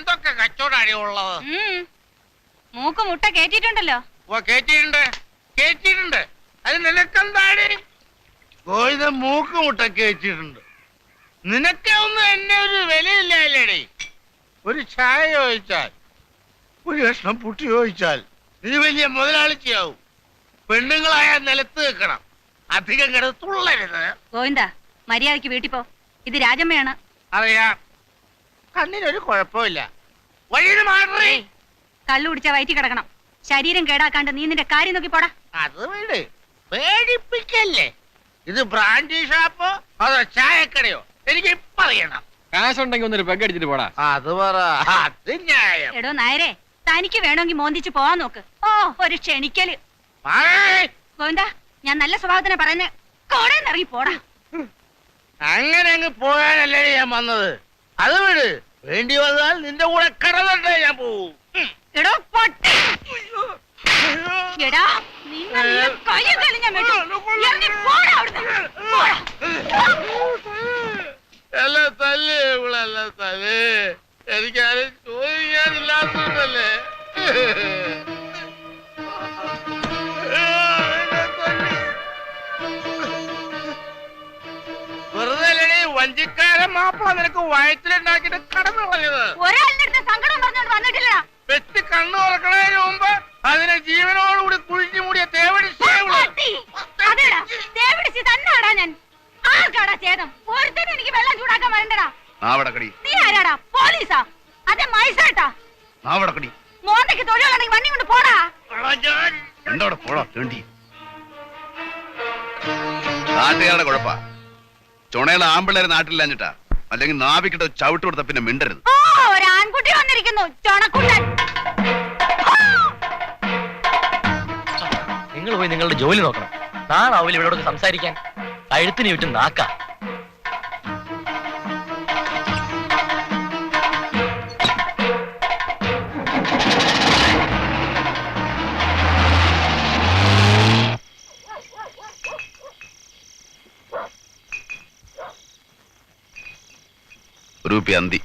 എന്തൊക്കെ കച്ചവടം ഉള്ളത്? മൂക്ക് മുട്ട കേറ്റിട്ടുണ്ടല്ലോ ഓ കേറ്റിയിട്ടുണ്ട്. കേറ്റിയിട്ടുണ്ട്. അത് നിനക്കെന്താടി? കോഴിത മൂക്ക് മുട്ട കേറ്റിയിട്ടുണ്ട്. നിനക്ക് ഒന്നും എന്നെ ഒരു വിലയില്ലേടി ഒരു ചായ ചോദിച്ചാൽ ഒരു കഷ്ണം പുട്ടി ചോദിച്ചാൽ നീ വലിയ മുതലാളിച്ചയാവും. പെണ്ണുങ്ങളായ നിലത്ത് നിൽക്കണം. അധികം കിടന്ന് തുള്ളരുത്. ഗോവിന്ദ മര്യാദയ്ക്ക് വീട്ടിൽ പോ. ഇത് രാജമ്മയാണ്. അറിയാം. കണ്ണിനൊരു കുഴപ്പമില്ല. വഴിയിൽ മാറി. കള്ളു കുടിച്ച വയറ്റി കിടക്കണം. ശരീരം കേടാക്കാണ്ട് നീ നിന്റെ കാര്യം നോക്കി പോടാ. അത് വീട് പേടിപ്പിക്കല്ലേ. ഇത് ബ്രാൻഡി ഷാപ്പോ അതോ ചായക്കടയോ? എനിക്ക് ഇപ്പൊ അറിയണം. കാശുണ്ടെങ്കിൽ ഒന്നൊരു പെഗ് അടിച്ചിട്ട് പോടാ. അത് പറ. അത് ന്യായം. എടോ നായരെ തനിക്ക് വേണമെങ്കിൽ മോന്തിച്ച് പോവാൻ നോക്ക്. ഓ ഒരു ക്ഷണിക്കൽ. ഗോവിന്ദാ ഗോവിന്ദ ഞാൻ നല്ല സ്വഭാവത്തിനെ പറയുന്നേ. കോടെ ഇറങ്ങി പോടാ. അങ്ങനെ അങ്ങ് പോയാലല്ലേ ഞാൻ വന്നത്? അത് വിട് വേണ്ടി വന്നാൽ നിന്റെ കൂടെ കടന്നിട്ടേ ഞാൻ പോവും ഉം. എടോ പൊട്ടി എടാ നിന്നെ നിന്നെ കയ്യും കാലും ഞാൻ വെട്ടും. ഇറങ്ങി പോടാ അവിടുന്ന്. പോടാ. എല്ലാം തല്ലേ ഇവളെല്ലാം തല്ലേ എനിക്കാരും ചോദിക്കാനില്ലാത്തതല്ലേ വഞ്ചിക്കാരൻ മാപ്പിള നിനക്ക് വയറ്റിലുണ്ടാക്കിട്ട് കടന്നു കളഞ്ഞത് സങ്കടം പറഞ്ഞോണ്ട് വന്നിട്ടില്ലടാ വെച്ച് കണ്ണു തുറക്കണതിന് മുമ്പ് അതിനെ ജീവനോടുകൂടി കുഴിഞ്ഞു മൂടിയ തേവടി ശേവൾ. പൊട്ടി. അതെടാ ഞാൻ. ആർക്കാടാ ചേതം ഒരുത്തനും എനിക്ക് വെള്ളം ചൂടാക്കാൻ വരണ്ടടാ. നാവടക്കടി. നീ ആരാടാ? പോലീസാ? അതെ മൈസേട്ടാ നാവടക്കടി. മോന്തയ്ക്ക് തൊഴിലാണെങ്കിൽ വണ്ടി കൊണ്ട് പോടാ. പോടാ തേണ്ടി. നാട്ടുകാരുടെ കുഴപ്പാ. ചുണയുള്ള ആമ്പിള്ളേരെ നാട്ടിലില്ലാഞ്ഞിട്ടാ. അല്ലെങ്കിൽ നാവിക്കിട്ട് ചവിട്ട് കൊടുത്ത പിന്നെ മിണ്ടരുത്. ഓ ഒരു ആൺകുട്ടി വന്നിരിക്കുന്നു ചൊണക്കുട്ടൻ നിങ്ങൾ പോയി നിങ്ങളുടെ ജോലി നോക്കണം. നാളാവില്ല ഇവരോട് സംസാരിക്കാൻ കഴുത്തിന് ചുറ്റും നാക്ക. ഗ്രൂപ്പി അന്തി.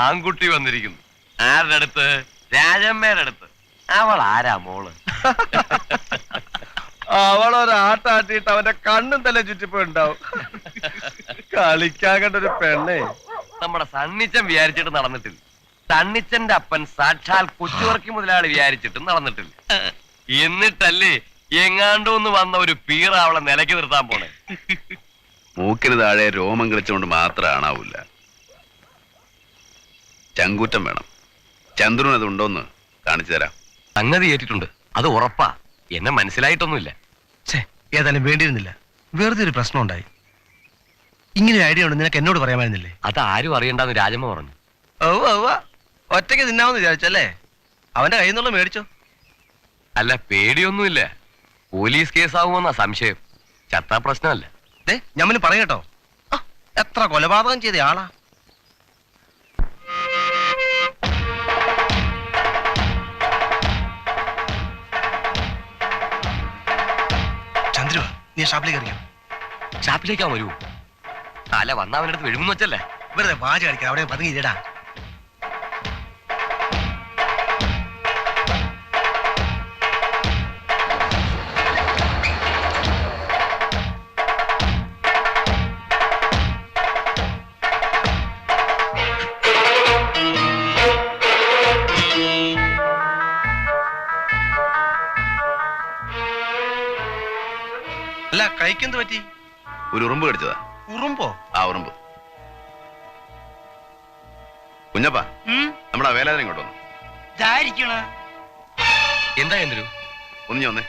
ആൺകുട്ടി വന്നിരിക്കുന്നു. ആരുടെ അടുത്ത്? രാജമ്മയുടെ അടുത്ത്. അവൾ ആരാ മോൾ? അവളൊരാട്ടാട്ടിട്ട് അവന്റെ കണ്ണും തല ചുറ്റിപ്പോയിണ്ടാവും കളിക്കാൻ ഒരു പെണ്ണേ. നമ്മുടെ സണ്ണിച്ചൻ വിചാരിച്ചിട്ട് നടന്നിട്ടില്ല. സണ്ണിച്ചന്റെ അപ്പൻ സാക്ഷാൽ കൊച്ചുവർക്കി മുതലാളി വിചാരിച്ചിട്ടും നടന്നിട്ടില്ല. എന്നിട്ടല്ലേ എങ്ങാണ്ടോന്ന് വന്ന ഒരു പീറ അവളെ നിലയ്ക്ക് നിർത്താൻ പോണേ. മൂക്കിന് താഴെ രോമം കളിച്ചുകൊണ്ട് മാത്രം ആണാവൂല ചങ്കൂറ്റം വേണം. ചന്ദ്രൻ അത് ഉണ്ടോന്ന് കാണിച്ചു തരാം. സംഗതി ഏറ്റിട്ടുണ്ട്. അത് ഉറപ്പാ. എന്നെ മനസ്സിലായിട്ടൊന്നുമില്ല. ഏതായാലും വേണ്ടിയിരുന്നില്ല. വെറുതെ ഒരു പ്രശ്നം ഉണ്ടായി. ഇങ്ങനെ ഒരു ഐഡിയ ഉണ്ട്? നിനക്ക് എന്നോട് പറയാമായിരുന്നില്ലേ? അത് ആരും അറിയണ്ടെന്ന് രാജമ്മ പറഞ്ഞു. ഓ ഓ ഒറ്റയ്ക്ക് തിന്നാമെന്ന് വിചാരിച്ചല്ലേ? അവന്റെ കയ്യിൽ നിന്നുള്ള മേടിച്ചോ. അല്ല പേടിയൊന്നുമില്ല. പോലീസ് കേസാവുമെന്നാ സംശയം. ചത്താ പ്രശ്നമല്ല. ഞമ്മന് പറയട്ടോ എത്ര കൊലപാതകം ചെയ്ത ആളാ. ചന്ദ്രു നീ ഷാപ്പിലേക്ക് അറിയാം ഷാപ്പിലേക്കാ വരൂ. അല്ല വന്ന അവനടുത്ത് അടുത്ത് വിഴുമെന്ന് വെച്ചല്ലേ? വെറുതെ വാച കളിക്കാം അവിടെ പതുങ്ങിയില്ലടാ കൈക്കെന്ത് പറ്റി? ഒരു ഉറുമ്പ് കടിച്ചതാ. ഉറുമ്പോ? ആ ഉറുമ്പ്. കുഞ്ഞപ്പാ നമ്മുടെ വേലാതിനെ ഇങ്ങോട്ട് വന്നു. എന്താ എന്തൊരു? ഒന്ന് ഞാൻ വന്നേ.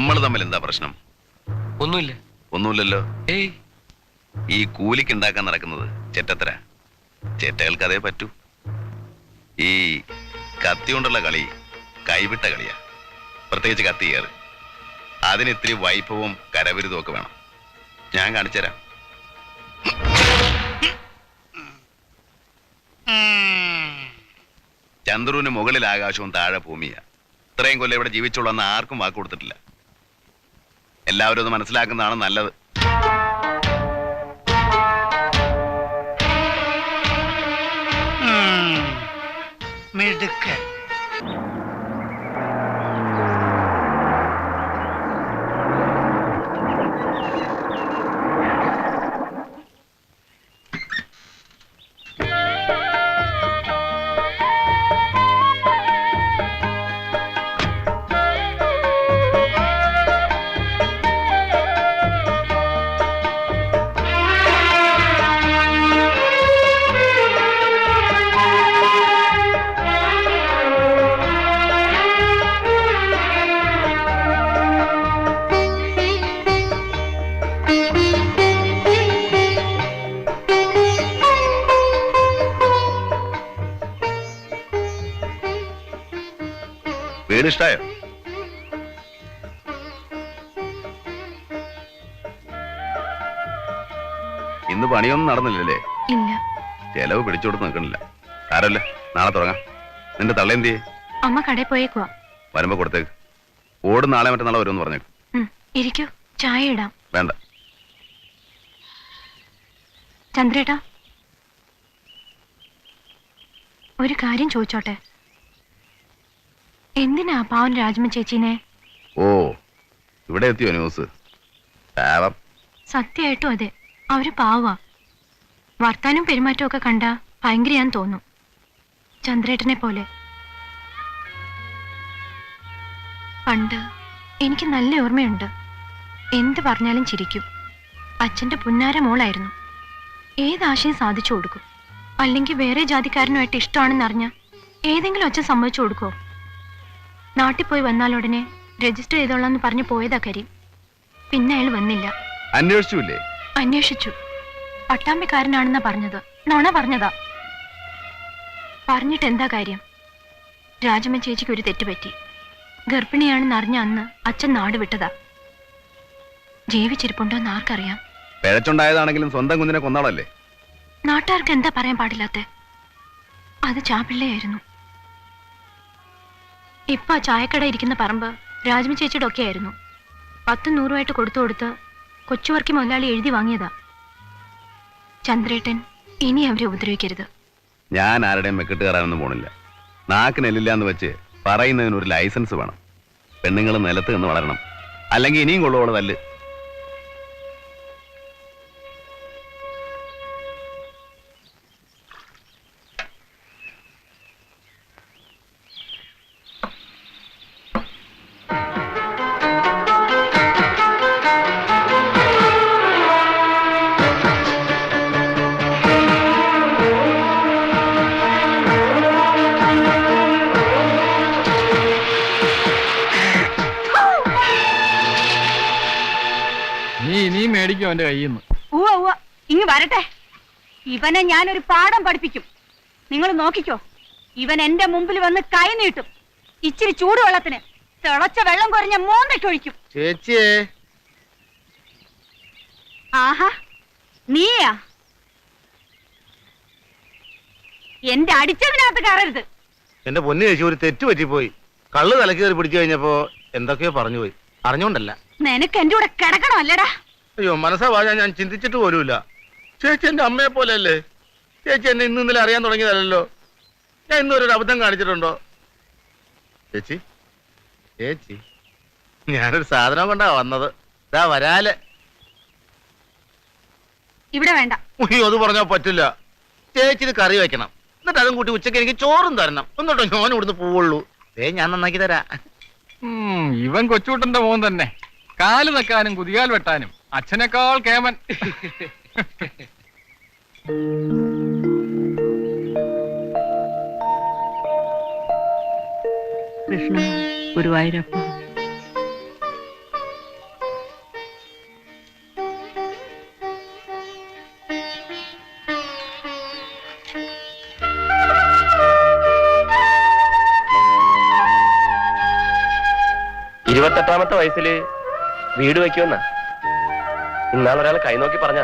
നമ്മൾ തമ്മിൽ എന്താ പ്രശ്നം? ഒന്നുമില്ല. ഒന്നുമില്ലല്ലോ. ഏയ്. ഈ കൂലിക്ക് ഉണ്ടാക്കാൻ നടക്കുന്നത് ചെറ്റത്തര. ചെറ്റകൾക്ക് അതേ പറ്റൂ. ഈ കത്തി കൊണ്ടുള്ള കളി കൈവിട്ട കളിയാ. പ്രത്യേകിച്ച് കത്തി കയറ് അതിന് ഇത്തിരി വൈഭവവും കരവിരുതും ഒക്കെ വേണം. ഞാൻ കാണിച്ചുതരാം. ചന്ദ്രുവിന് മുകളിൽ ആകാശവും താഴെ ഭൂമിയാ. ഇത്രയും കൊല്ലം ഇവിടെ ജീവിച്ചുള്ളെന്ന് ആർക്കും വാക്ക് കൊടുത്തിട്ടില്ല. എല്ലാവരും അത് മനസ്സിലാക്കുന്നതാണ് നല്ലത്. മിടുക്കൻ. വീട് ഇഷ്ടായോ ഇന്ന് പണിയൊന്നും നടന്നില്ലല്ലേ? ഇല്ല. ചെലവ് പിടിച്ചോട്ട് നിൽക്കണില്ല. ആരല്ല? നാളെ തുടങ്ങാം. നിന്റെ തള്ളേന്തിയെ അമ്മ കടയിൽ പോയേക്കുവാ. വരുമ്പോ കൊടുത്തേക്ക്. ഓട് നാളെ മറ്റന്നാളെ വരുമെന്ന് പറഞ്ഞേക്കും. ഇരിക്കൂ. ചായ ഇടാം. വേണ്ട. ചന്ദ്രേട്ടാ. ഒരു കാര്യം ചോദിച്ചോട്ടെ? എന്തിനാ പാവൻ രാജ്മ ചേച്ചീനെ? ഓ ഇവിടെ എത്തിയോ ന്യൂസ് പാവം സത്യമായിട്ടും അതെ. അവർ പാവാ. വർത്താനും പെരുമാറ്റവും ഒക്കെ കണ്ട ഭയങ്കരയാന്ന് തോന്നും. ചന്ദ്രേട്ടനെ പോലെ. പണ്ട് എനിക്ക് നല്ല ഓർമ്മയുണ്ട്. എന്ത് പറഞ്ഞാലും ചിരിക്കും. അച്ഛന്റെ പുന്നാര മോളായിരുന്നു. ഏതാശയം സാധിച്ചു കൊടുക്കും? അല്ലെങ്കിൽ വേറെ ജാതിക്കാരനുമായിട്ട് ഇഷ്ടമാണെന്നറിഞ്ഞ ഏതെങ്കിലും അച്ഛൻ സമ്മതിച്ചു കൊടുക്കോ നാട്ടിൽ പോയി വന്നാലുടനെ രജിസ്റ്റർ ചെയ്തോളാന്ന് പറഞ്ഞു പോയതാ കരീം. പിന്നെ അയാൾ വന്നില്ല. അന്വേഷിച്ചില്ലേ? അന്വേഷിച്ചു. പട്ടാമ്പിക്കാരനാണെന്നാ പറഞ്ഞത്. നോണ പറഞ്ഞതാ. പറഞ്ഞിട്ട് എന്താ കാര്യം? രാജമ്മ ചേച്ചിക്ക് ഒരു തെറ്റുപറ്റി. ഗർഭിണിയാണെന്ന് അറിഞ്ഞ അന്ന് അച്ഛൻ നാട് വിട്ടതാ. ജീവിച്ചിരിപ്പുണ്ടോ എന്ന് ആർക്കറിയാം? പിഴച്ചുണ്ടായതാണെങ്കിലും സ്വന്തം കുഞ്ഞിനെ കൊന്നാളല്ലേ? നാട്ടുകാർക്ക് എന്താ പറയാൻ പാടില്ലാത്ത? അത് ചാപ്പിള്ളയായിരുന്നു ഇപ്പൊ ആ ചായക്കട ഇരിക്കുന്ന പറമ്പ് രാജ്മി ചേച്ചിയുടെ ഒക്കെ ആയിരുന്നു പത്തും നൂറുമായിട്ട് കൊടുത്തു കൊടുത്ത് കൊച്ചുവർക്കി മുതലാളി എഴുതി വാങ്ങിയതാ. ചന്ദ്രേട്ടൻ ഇനി അവരെ ഉപദ്രവിക്കരുത്. ഞാൻ ആരുടെയും മെക്കിട്ട് കയറാനൊന്നും പോണില്ല. നാക്കിനെല്ലില്ലാന്ന് വെച്ച് പറയുന്നതിന് ഒരു ലൈസൻസ് വേണം. പെണ്ണുങ്ങൾ നിലത്ത് നിന്ന് വളരണം. അല്ലെങ്കിൽ ഇനിയും കൊള്ളുവോൾ നീ നീ മേടിക്കും അവന്റെ കയ്യിൽ നിന്ന് ഉവ്വ ഉവ്വ. ഇങ്ങ് വരട്ടെ. ഇവനെ ഞാനൊരു പാഠം പഠിപ്പിക്കും. നിങ്ങൾ നോക്കിക്കോ. ഇവൻ എന്റെ മുമ്പിൽ വന്ന് കൈ നീട്ടും. ഇച്ചിരി ചൂടുവെള്ളത്തിന് തിളച്ച വെള്ളം കുറഞ്ഞ മൂന്നൊഴിക്കും ചേച്ചിയെ. ആഹാ നീയാ? എന്റെ അടിച്ചതിനകത്ത് കയറരുത്. എന്റെ പൊന്നു ചേച്ചി ഒരു തെറ്റ് പറ്റിപ്പോയി. കള്ള് തലക്കേറി പിടിച്ചു കഴിഞ്ഞപ്പോ എന്തൊക്കെയോ പറഞ്ഞുപോയി. അറിഞ്ഞോണ്ടല്ല. നിനക്ക് എന്റെ കൂടെ കിടക്കണം അല്ലടാ അയ്യോ മനസ്സാ വാഴ ഞാൻ ചിന്തിച്ചിട്ട് പോലുമില്ല. ചേച്ചി എന്റെ അമ്മയെ പോലെയല്ലേ? ചേച്ചി എന്നെ ഇന്ന് ഇന്നലെ അറിയാൻ തുടങ്ങിയതല്ലോ ഞാൻ ഇന്നൊരു അബദ്ധം കാണിച്ചിട്ടുണ്ടോ? ചേച്ചി ചേച്ചി ഞാനൊരു സാധനം കൊണ്ടാ വന്നത്. ഇതാ വരാൽ. ഇവിടെ വേണ്ട. അത് പറഞ്ഞാ പറ്റില്ല. ചേച്ചി ഇത് കറി വെക്കണം. എന്നിട്ട് അതും കൂട്ടി ഉച്ചയ്ക്ക് എനിക്ക് ചോറും തരണം. എന്നിട്ടോ ഞാൻ ഇവിടുന്ന് പോവുള്ളൂ. ഏ ഞാൻ നന്നാക്കി തരാ. ഉം, ഇവൻ കൊച്ചുകൂട്ടന്റെ മോൻ തന്നെ. കാൽ വെക്കാനും കുതികാൽ വെട്ടാനും. അച്ഛനേക്കാൾ കേമൻ. കൃഷ്ണ ഗുരുവായൂരപ്പ. ഇരുപത്തെട്ടാമത്തെ വയസ്സിൽ വീട് വെക്കുമെന്നാ? ഇന്നാളൊരാൾ കൈ നോക്കി പറഞ്ഞ.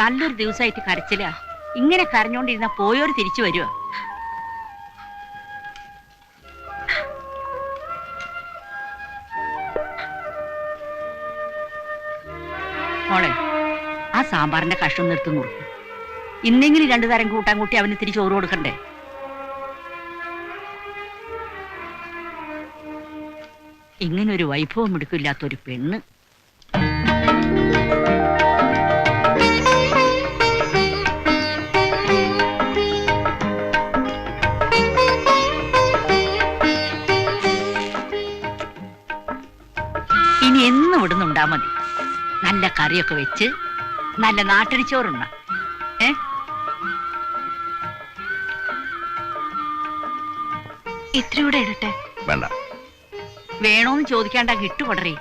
നല്ലൊരു ദിവസമായിട്ട് കരച്ചില്ല ഇങ്ങനെ കരഞ്ഞോണ്ടിരുന്ന പോയോര് തിരിച്ചു വരുവാ. സാമ്പാറിന്റെ കഷ്ണം നിർത്തി നുറുക്കും. ഇന്നെങ്കിലും രണ്ടു തരം കൂട്ടാൻ കൂട്ടി അവന് ഇത്തിരി ചോറ് കൊടുക്കണ്ടേ? ഇങ്ങനൊരു വൈഭവം എടുക്കില്ലാത്തൊരു പെണ്ണ്. ഇനി എന്നും ഇവിടുന്ന് മതി. നല്ല കറിയൊക്കെ വെച്ച് നല്ല നാട്ടരിച്ചോറുണ്ണ ഏ? ഇത്രയൂടെ ഇടട്ടെ? വേണ്ട. വേണോന്ന് ചോദിക്കാണ്ട കിട്ടുകൊടറി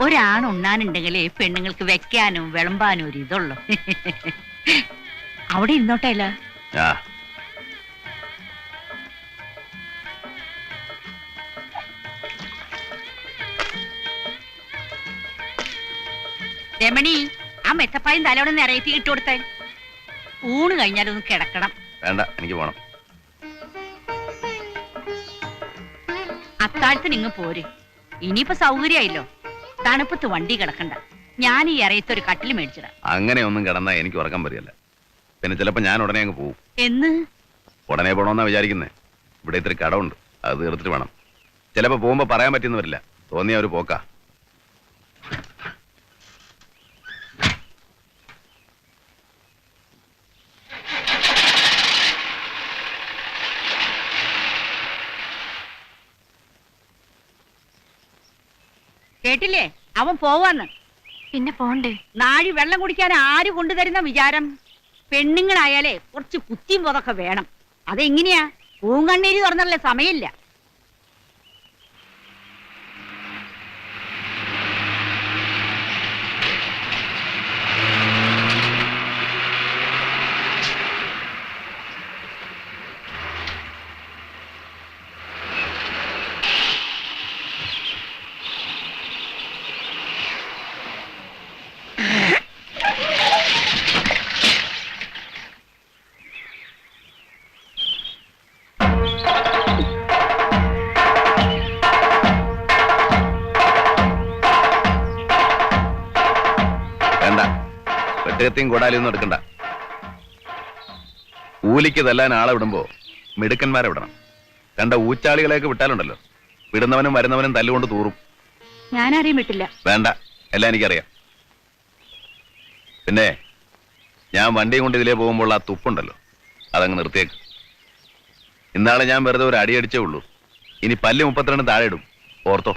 ഒരാണുണ്ണാനുണ്ടെങ്കിൽ ഒരാണ് ഉണ്ണാനുണ്ടെങ്കിലേ പെണ്ണുങ്ങൾക്ക് വെക്കാനും വിളമ്പാനും ഒരു ഇതുള്ളു. അവിടെ ഇരുന്നോട്ടെ അല്ല. മെത്തപ്പായും തലയോടെ നിറയത്തി ഇട്ട് കൊടുത്തേ. ഊണ് കഴിഞ്ഞാലൊന്ന് കിടക്കണം. വേണ്ട എനിക്ക് പോണം. അത്താഴത്തിന് ഇങ്ങ് പോര്. ഇനിയിപ്പോ സൗകര്യമായില്ലോ. തണുപ്പത്ത് വണ്ടി കിടക്കണ്ട. ഞാൻ ഈ ഇറയത്ത് ഒരു കട്ടിൽ മേടിച്ചിടാം. അങ്ങനെ ഒന്നും കിടന്നാ എനിക്ക് ഉറക്കം വരികയല്ല. പിന്നെ ചിലപ്പോ ഞാൻ ഉടനെ അങ്ങ് പോവും. എന്ന്? ഉടനെ പോണോന്നാ വിചാരിക്കുന്നേ. ഇവിടെ ഇത്തിരി കടമുണ്ട്. അത് തീർത്തിട്ട് വേണം. ചിലപ്പോ പോകുമ്പോ പറയാൻ പറ്റുന്നവരില്ല. തോന്നിയ ഒരു പോക്കാ. കേട്ടില്ലേ? അവൻ പോവാന്ന്. പിന്നെ പോണ്ടേ? നാഴി വെള്ളം കുടിക്കാൻ ആര് കൊണ്ടുതരുന്ന വിചാരം? പെണ്ണുങ്ങളായാലേ കുറച്ച് കുത്തിയും പോതൊക്കെ വേണം. അതെങ്ങനെയാ? പൂങ്കണ്ണീര് തുറന്നല്ലേ സമയമില്ല. വെട്ടുകത്തിയും കൂടാലിയൊന്നും എടുക്കണ്ട. കൂലിക്ക് തല്ലാൻ ആളെ വിടുമ്പോ മിടുക്കന്മാരെ വിടണം. കണ്ട ഊച്ചാളികളെയൊക്കെ വിട്ടാലുണ്ടല്ലോ. വിടുന്നവനും വരുന്നവനും തല്ലുകൊണ്ട് തൂറും. ഞാനാരെയും വിട്ടില്ല. വേണ്ട. എല്ലാം എനിക്കറിയാം. പിന്നെ ഞാൻ വണ്ടിയും കൊണ്ട് ഇതിലേ പോകുമ്പോൾ ആ തുപ്പുണ്ടല്ലോ. അതങ്ങ് നിർത്തിയേക്ക്. ഇന്നാളെ ഞാൻ വെറുതെ ഒരു അടിയടിച്ചേ ഉള്ളൂ. ഇനി പല്ല് മുപ്പത്തിരണ്ട് താഴെ ഇടും. ഓർത്തോ.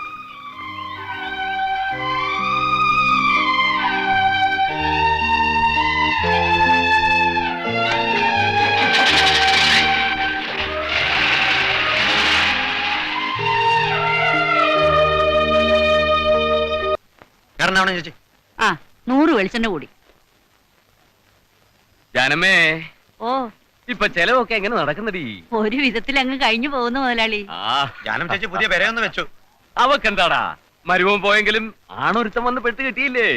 കാരണം ചേച്ചി ആ നൂറ് വെളിച്ചെണ്ണ കൂടി. ജനമേ ഓ. ഇപ്പൊ ചെലവൊക്കെ എങ്ങനെ നടക്കുന്നടി? ഒരു വിധത്തിൽ അങ്ങ് കഴിഞ്ഞു പോകുന്നു മുതലാളി. ആ. ജാനം ചേച്ചി പുതിയ പെരയൊന്ന് വെച്ചു. അവക്കെന്താടാ? മരുമോൻ പോയെങ്കിലും ആണൊരുത്തം വന്ന് പെട്ട് കിട്ടിയില്ലേ?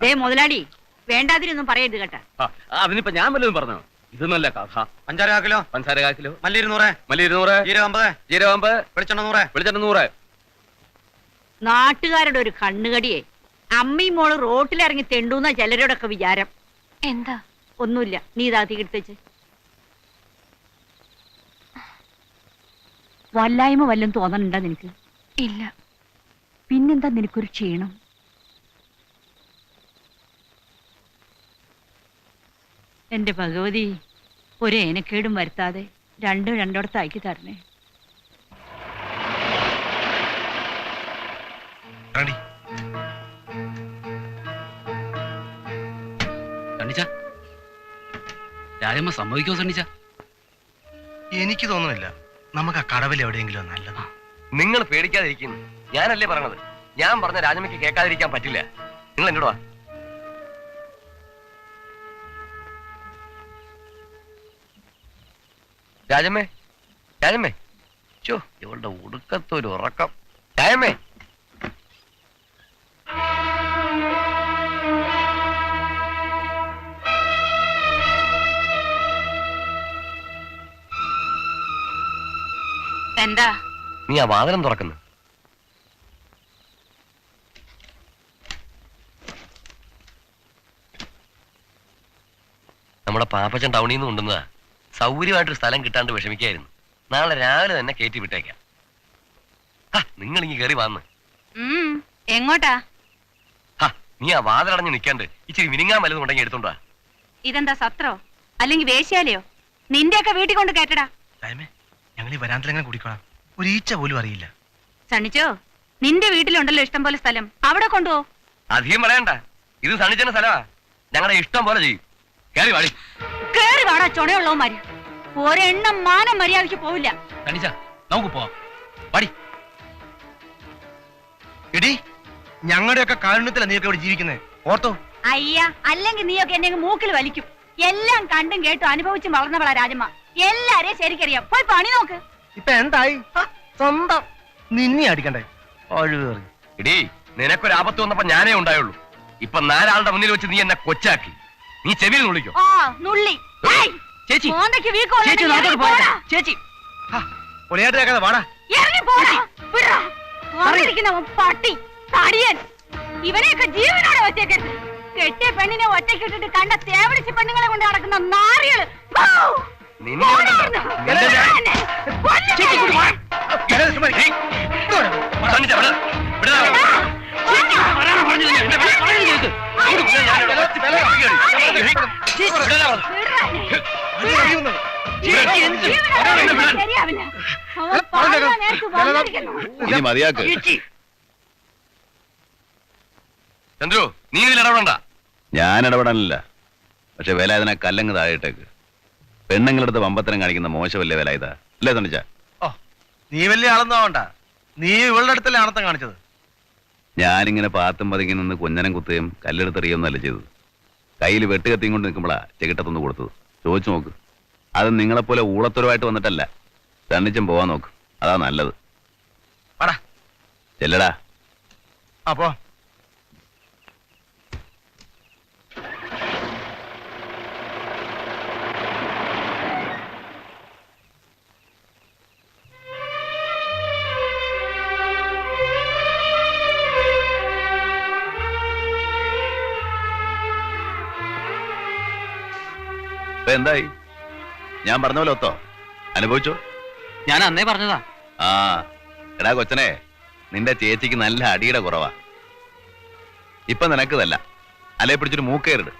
ദേ മുതലാളി വേണ്ടാതിരൊന്നും പറയരുത് കേട്ടാ. ആ, അതിനിപ്പോ ഞാൻ വല്ലതും പറഞ്ഞു? ഇത് നല്ല കഥ. അഞ്ചാറ് കിലോ. പഞ്ചസാര കാ കിലോ? മല്ലി ഇരുന്നൂറ്. മല്ലി ഇരുന്നൂറ്. ജീരകം അമ്പത്. ജീരകമ്പ് വെളിച്ചെണ്ണ നൂറ്. വെളിച്ചെണ്ണ നൂറ്. നാട്ടുകാരുടെ ഒരു കണ്ണുകടിയെ. അമ്മയും മോൾ റോട്ടിലിറങ്ങി തെണ്ടൂന്ന ചിലരോടൊക്കെ വിചാരം. എന്താ? ഒന്നുമില്ല. നീ ഇതാ തീർത്തച്ച് വല്ലായ്മ വല്ലതും തോന്നണ്ട നിനക്ക്? ഇല്ല. പിന്നെന്താ നിനക്കൊരു ക്ഷീണം? എന്റെ ഭഗവതി ഒരു ഏനക്കേടും വരുത്താതെ രണ്ടും രണ്ടിടത്താക്കി തരണേ. റെഡി. സണ്ണിച്ച രാജമ്മ സമ്മതിക്കോ സണ്ണിച്ച? എനിക്ക് തോന്നുന്നില്ല. നമുക്ക് ആ കടവിൽ എവിടെയെങ്കിലും നല്ലത് നിങ്ങൾ പേടിക്കാതിരിക്കുന്നു ഞാനല്ലേ പറയണത്? ഞാൻ പറഞ്ഞ രാജമ്മയ്ക്ക് കേൾക്കാതിരിക്കാൻ പറ്റില്ല. നിങ്ങൾ എന്നോട് വാ. രാജമ്മേ രാജമ്മേ. ചോ ഇവളുടെ ഉടുക്കത്തൊരു ഉറക്കം. രാജമ്മേ. എന്താ? നീ ആ വാതിലും തുറക്കുന്നു. നമ്മുടെ പാപ്പച്ചൻ ടൗണിൽ നിന്ന് കൊണ്ടുവന്നതാ. സൗകര്യമായിട്ടൊരു സ്ഥലം കിട്ടാണ്ട് വിഷമിക്കായിരുന്നു. നാളെ രാവിലെ തന്നെ കയറ്റി വിട്ടേക്കാം. നിങ്ങൾ ഇങ്ങ് കയറി വന്ന്. എങ്ങോട്ടാ? നീ ആ വാതിലടഞ്ഞ് നിൽക്കാണ്ട് ഇച്ചിരി മിനിങ്ങാൻ വല്ലതും ഉണ്ടെങ്കിൽ എടുത്തോണ്ടാ ഇതെന്താ സത്രോ? അല്ലെങ്കിൽ വേശ്യാലയോ? നിന്റെയൊക്കെ വീട്ടിൽ കൊണ്ട് കയറ്റടാ. ഞങ്ങൾ ഈ വരാന്തലെങ്ങനെ കൂടിക്കോളാം. ഒരു ഈച്ച പോലും അറിയില്ല. സണിച്ചോ നിന്റെ വീട്ടിലുണ്ടല്ലോ ഇഷ്ടം പോലെ സ്ഥലം. അവിടെ കൊണ്ടുപോ. അധികം പറയണ്ട. ഇത് സണിച്ചന്റെ സ്ഥലമാ. ഞങ്ങളുടെ ഇഷ്ടം പോലെ ചെയ്യും. കേറി വാടി. കേറി വാടാ ചുണയുള്ളവന്മാര്. ഒരെണ്ണം മാനം മര്യാദയ്ക്ക് പോവില്ല. സണിച്ച നമുക്ക് പോവാം. വാടി. എടി ഞങ്ങളുടെയൊക്കെ കാരുണ്യത്തില നീയൊക്കെ ഇവിടെ ജീവിക്കുന്നത് ഓർത്തോ? അയ്യ അല്ലെങ്കിൽ നീയൊക്കെ എന്നെ അങ്ങ് മൂക്കിൽ വലിക്കും. എല്ലാം കണ്ടും കേട്ടും അനുഭവിച്ചും വളർന്നവളാ രാജമ്മ. എല്ലാരെയും ശരിക്കറിയാം. പോയി പണി നോക്ക്. ഇപ്പൊ എന്തായി? സ്വന്തം. നിന്നെ അടിക്കണ്ടേ? ഒഴിവേറി എടീ നിനക്കൊരു ആപത്ത് വന്നപ്പോ ഞാനേ ഉണ്ടായുള്ളൂ. ഇപ്പൊ നാലാളുടെ മുന്നിൽ വെച്ച് നീ എന്നെ കൊച്ചാക്കി. നീ ചെവിയിൽ നുള്ളിക്കോ. ആ നുള്ളി. ഏയ്, ചേച്ചി. മോന്തയ്ക്ക് വീക്കം ചേച്ചി നാട്ടോട്ട് ഇറങ്ങി പോടാ. ചേച്ചി. പൊളിയായിട്ട് കേൾക്കാതെ വാടാ. ഇറങ്ങി പോടാ. വിടാ. വന്നിരിക്കുന്നവൻ പട്ടി തടിയൻ. ഇവരെയൊക്കെ ജീവനോടെ വെച്ചേക്കരുത്. കെട്ടിയ പെണ്ണിനെ ഒറ്റയ്ക്കിട്ടിട്ട് കണ്ട തേവടിച്ച് പെണ്ണുങ്ങളെ കൊണ്ട് നടക്കുന്ന നാറികൾ. ഇനി മതിയാക്ക്. ചന്ദ്രു നീ ഇതിൽ ഇടപെടണ്ട. ഞാൻ ഇടപെടാനില്ല. പക്ഷെ വില അതിനെ കല്ലങ്ങ് താഴെട്ടേക്ക് പെണ്ണുങ്ങളടുത്ത് വമ്പത്തരം കാണിക്കുന്ന മോശമല്ലേ വില ഇതാ അല്ലേ തണിച്ച ഓ നീ വലിയ ആളൊന്നാവണ്ട നീ ഇവളുടെ അടുത്തല്ലേ ആണത്തം കാണിച്ചത്. ഞാനിങ്ങനെ പാത്തും പതുങ്ങി നിന്ന് കുഞ്ഞനം കുത്തുകയും കല്ലെടുത്തെറിയൊന്നുമല്ല ചെയ്തത്. കയ്യിൽ വെട്ടുകത്തിയും കൊണ്ട് നിൽക്കുമ്പോഴാ ചെകിട്ടത്തൊന്ന് കൊടുത്തത്. ചോദിച്ചു നോക്ക്. അത് നിങ്ങളെപ്പോലെ ഊളത്തരമായിട്ട് വന്നിട്ടല്ല. തണ്ണിച്ചും പോവാൻ നോക്ക്. അതാ നല്ലത്. ചെല്ലടാ. അപ്പോ എന്തായി? ഞാൻ പറഞ്ഞ പോലെ ഒത്തോ? അനുഭവിച്ചോ? ഞാൻ അന്നേ പറഞ്ഞതാ. ആ എടാ കൊച്ചനെ നിന്റെ ചേച്ചിക്ക് നല്ല അടിയുടെ കുറവാ. ഇപ്പൊ നിനക്കതല്ല അല്ലെ പിടിച്ചൊരു മൂക്കേറിട്.